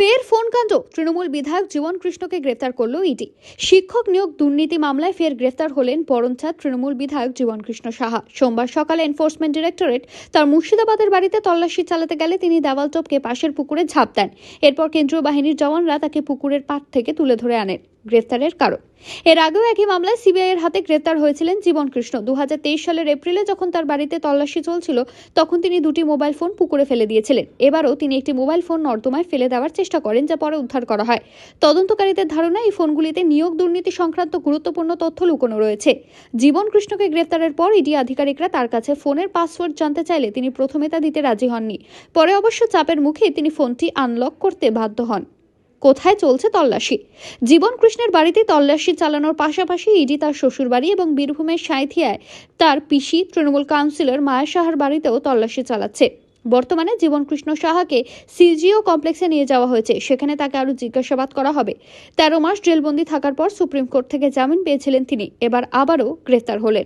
ফের ফোন কাণ্ড। তৃণমূল বিধায়ক জীবন কৃষ্ণকে গ্রেফতার করল ইডি। শিক্ষক নিয়োগ দুর্নীতি মামলায় ফের গ্রেফতার হলেন বরঞ্চার তৃণমূল বিধায়ক জীবন কৃষ্ণ সাহা। সোমবার সকালে এনফোর্সমেন্ট ডিরেক্টরেট তার মুর্শিদাবাদের বাড়িতে তল্লাশি চালাতে গেলে তিনি দেওয়াল টপকে পাশের পুকুরে ঝাঁপ দেন। এরপর কেন্দ্রীয় বাহিনীর জওয়ানরা তাকে পুকুরের পাট থেকে তুলে ধরে আনেন। গ্রেফতারের কারণ। এর আগেও একই মামলায় সিবিআই এর হাতে গ্রেফতার হয়েছিলেন জীবন কৃষ্ণ। দু হাজার তেইশ সালের এপ্রিলে যখন তার বাড়িতে তল্লাশি চলছিল, তখন তিনি দুটি মোবাইল ফোন পুকুরে ফেলে দিয়েছিলেন। এবারও তিনি একটি মোবাইল ফোন নর্দমায় ফেলে দেওয়ার চেষ্টা করেন, যা পরে উদ্ধার করা হয়। তদন্তকারীদের ধারণা এই ফোনগুলিতে নিয়োগ, দুর্নীতি সংক্রান্ত গুরুত্বপূর্ণ তথ্য লুকোনো রয়েছে। জীবন কৃষ্ণকে গ্রেফতারের পর ইডি আধিকারিকরা তার কাছে ফোনের পাসওয়ার্ড জানতে চাইলে তিনি প্রথমে তা দিতে রাজি হননি। পরে অবশ্য চাপের মুখে তিনি ফোনটি আনলক করতে বাধ্য হন। কোথায় চলছে তল্লাশি? জীবন কৃষ্ণের বাড়িতে তল্লাশি চালানোর পাশাপাশি ইডি তার শ্বশুরবাড়ি এবং বীরভূমের সাঁথিয়ায় তার পিসি তৃণমূল কাউন্সিলর মায়া সাহার বাড়িতেও তল্লাশি চালাচ্ছে। বর্তমানে জীবন কৃষ্ণ সাহাকে সিজিও কমপ্লেক্সে নিয়ে যাওয়া হয়েছে। সেখানে তাকে আরও জিজ্ঞাসাবাদ করা হবে। তেরো মাস জেলবন্দি থাকার পর সুপ্রিম কোর্ট থেকে জামিন পেয়েছিলেন তিনি। এবার আবারও গ্রেফতার হলেন।